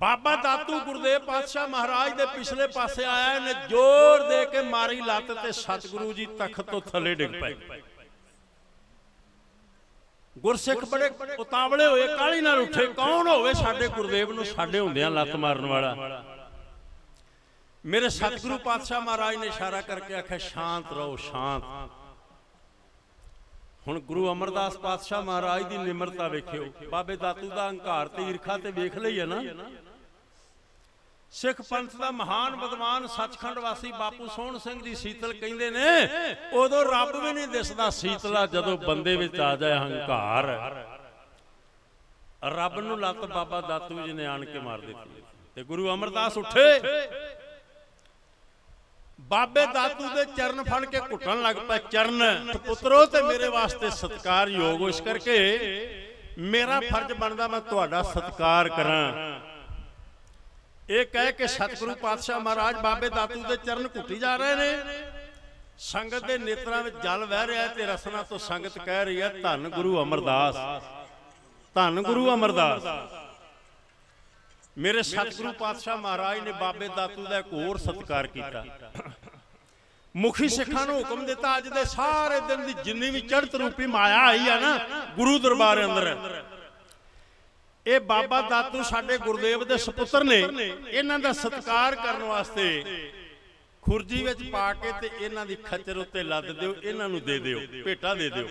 ਬਾਬਾ ਦਾਤੂ ਗੁਰਦੇਵ ਪਾਤਸ਼ਾਹ ਮਹਾਰਾਜ ਦੇ ਪਿਛਲੇ ਪਾਸੇ ਆਇਆ ਇਹਨੇ ਜ਼ੋਰ ਦੇ ਕੇ ਮਾਰੀ ਲੱਤ ਤੇ ਸਤਿਗੁਰੂ ਜੀ ਤਖਤ ਤੋਂ ਥੱਲੇ ਡਿੱਗ ਪਏ। ਗੁਰਸਿੱਖ ਬੜੇ ਉਤਾਵਲੇ ਹੋਏ ਕਾਲੀ ਨਾਲ ਉੱਠੇ। ਕੌਣ ਹੋਵੇ ਸਾਡੇ ਗੁਰਦੇਵ ਨੂੰ ਸਾਡੇ ਹੁੰਦਿਆਂ ਲੱਤ ਮਾਰਨ ਵਾਲਾ? ਮੇਰੇ ਸਤਿਗੁਰੂ ਪਾਤਸ਼ਾਹ ਮਹਾਰਾਜ ਨੇ ਇਸ਼ਾਰਾ ਕਰਕੇ ਆਖਿਆ ਸ਼ਾਂਤ ਰਹੋ ਸ਼ਾਂਤ। ਹੁਣ ਗੁਰੂ ਅਮਰਦਾਸ ਪਾਤਸ਼ਾਹ ਮਹਾਰਾਜ ਦੀ ਨਿਮਰਤਾ ਵੇਖਿਓ। ਬਾਬੇ ਦਾਤੂ ਦਾ ਹੰਕਾਰ ਤੇ ਈਰਖਾ ਤੇ ਵੇਖ ਲਈ ਹੈ ਨਾ। ਸਿੱਖ ਪੰਥ ਦਾ ਮਹਾਨ ਵਿਦਵਾਨ ਸੱਚਖੰਡ ਵਾਸੀ ਬਾਪੂ ਸੋਹਣ ਸਿੰਘ ਜੀ ਸੀਤਲ ਕਹਿੰਦੇ ਨੇ, ਉਦੋਂ ਰੱਬ ਵੀ ਨਹੀਂ ਦਿਸਦਾ ਸੀਤਲਾ ਜਦੋਂ ਬੰਦੇ ਵਿੱਚ ਆ ਜਾਏ ਹੰਕਾਰ। ਰੱਬ ਨੂੰ ਲੱਤ ਬਾਬਾ ਦਾਤੂ ਜੀ ਨੇ ਆਣ ਕੇ ਮਾਰ ਦਿੱਤੀ ਤੇ ਗੁਰੂ ਅਮਰਦਾਸ ਉੱਠੇ। ਬਾਬੇ ਦਾਤੂ ਦੇ ਚਰਨ ਫੜ ਕੇ ਘੁੱਟਣ ਲੱਗ ਪਏ, ਚਰਨ ਪੁੱਤਰੋ, ਤੇ ਮੇਰੇ ਵਾਸਤੇ ਸਤਿਕਾਰਯੋਗ ਯੋਗ ਇਸ ਕਰਕੇ ਮੇਰਾ ਫਰਜ਼ ਬਣਦਾ ਮੈਂ ਤੁਹਾਡਾ ਸਤਿਕਾਰ ਕਰਾਂ। ਇਹ ਕਹਿ ਕੇ ਸਤਿਗੁਰੂ ਪਾਤਸ਼ਾਹ ਮਹਾਰਾਜ ਬਾਬੇ ਦਾਤੂ ਦੇ ਚਰਨ ਘੁੱਟੀ ਜਾ ਰਹੇ ਨੇ। ਸੰਗਤ ਦੇ ਨੇਤਰਾਂ ਵਿੱਚ ਜਲ ਵਹਿ ਰਿਹਾ ਤੇ ਰਸਨਾ ਤੋਂ ਸੰਗਤ ਕਹਿ ਰਹੀ ਹੈ, ਧੰਨ ਗੁਰੂ ਅਮਰਦਾਸ। ਧੰਨ ਗੁਰੂ ਅਮਰਦਾਸ। ਮੇਰੇ ਸਤਿਗੁਰੂ ਪਾਤਸ਼ਾਹ ਮਹਾਰਾਜ ਨੇ ਬਾਬੇ ਦਾਤੂ ਦਾ ਇੱਕ ਹੋਰ ਸਤਿਕਾਰ ਕੀਤਾ। ਮੁਖੀ ਸਿੱਖਾਂ ਨੂੰ ਹੁਕਮ ਦਿੱਤਾ, ਅੱਜ ਦੇ ਸਾਰੇ ਦਿਨ ਦੀ ਜਿੰਨੀ ਵੀ ਚੜ੍ਹਤ ਰੂਪੀ ਮਾਇਆ ਆਈ ਆ ਨਾ, ਗੁਰੂ ਦਰਬਾਰ ਅੰਦਰ। ਇਹ ਬਾਬਾ ਦਾਤੂ ਸਾਡੇ ਗੁਰਦੇਵ ਦੇ ਸੁਪੁੱਤਰ ਨੇ, ਇਹਨਾਂ ਦਾ ਸਤਿਕਾਰ ਕਰਨ ਵਾਸਤੇ ਖੁਰਜੀ ਵਿੱਚ ਪਾ ਕੇ ਤੇ ਇਹਨਾਂ ਦੀ ਖੱਚਰ ਉੱਤੇ ਲੱਦ ਦਿਓ, ਇਹਨਾਂ ਨੂੰ ਦੇ ਦਿਓ, ਭੇਟਾ ਦੇ ਦਿਓ।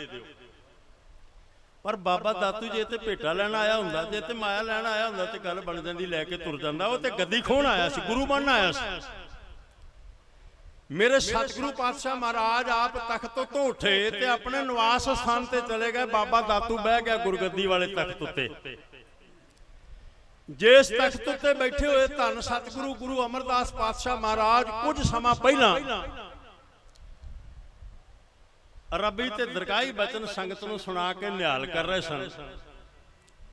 ਪਰ ਬਾਬਾ ਦਾਤੂ ਜੇ ਤੇ ਭੇਟਾ ਲੈਣ ਆਇਆ ਹੁੰਦਾ, ਜੇ ਤੇ ਮਾਇਆ ਲੈਣ ਆਇਆ ਹੁੰਦਾ ਤੇ ਗੱਲ ਬਣ ਜਾਂਦੀ, ਲੈ ਕੇ ਤੁਰ ਜਾਂਦਾ। ਉਹ ਤੇ ਗੱਦੀ ਖੋਣ ਆਇਆ ਸੀ, ਗੁਰੂ ਬਣਨ ਆਇਆ ਸੀ। ਮੇਰੇ ਸਤਿਗੁਰੂ ਪਾਤਸ਼ਾਹ ਮਹਾਰਾਜ ਆਪ ਤਖਤ ਤੋਂ ਉੱਠੇ ਤੇ ਆਪਣੇ ਨਿਵਾਸ ਸਥਾਨ ਤੇ ਚਲੇ ਗਏ। ਬਾਬਾ ਦਾਤੂ ਬਹਿ ਗਿਆ ਗੁਰਗੱਦੀ ਵਾਲੇ ਤਖਤ ਉੱਤੇ। ਜਿਸ ਤਖਤ ਉੱਤੇ ਬੈਠੇ ਹੋਏ ਧੰਨ ਸਤਿਗੁਰੂ ਗੁਰੂ ਅਮਰਦਾਸ ਪਾਤਸ਼ਾਹ ਮਹਾਰਾਜ ਕੁਝ ਸਮਾਂ ਪਹਿਲਾਂ। ਰੱਬੀ ਤੇ ਦਰਗਾਹੀ ਬਚਨ ਸੰਗਤ ਨੂੰ ਸੁਣਾ ਕੇ ਨਿਹਾਲ ਕਰ ਰਹੇ ਸਨ।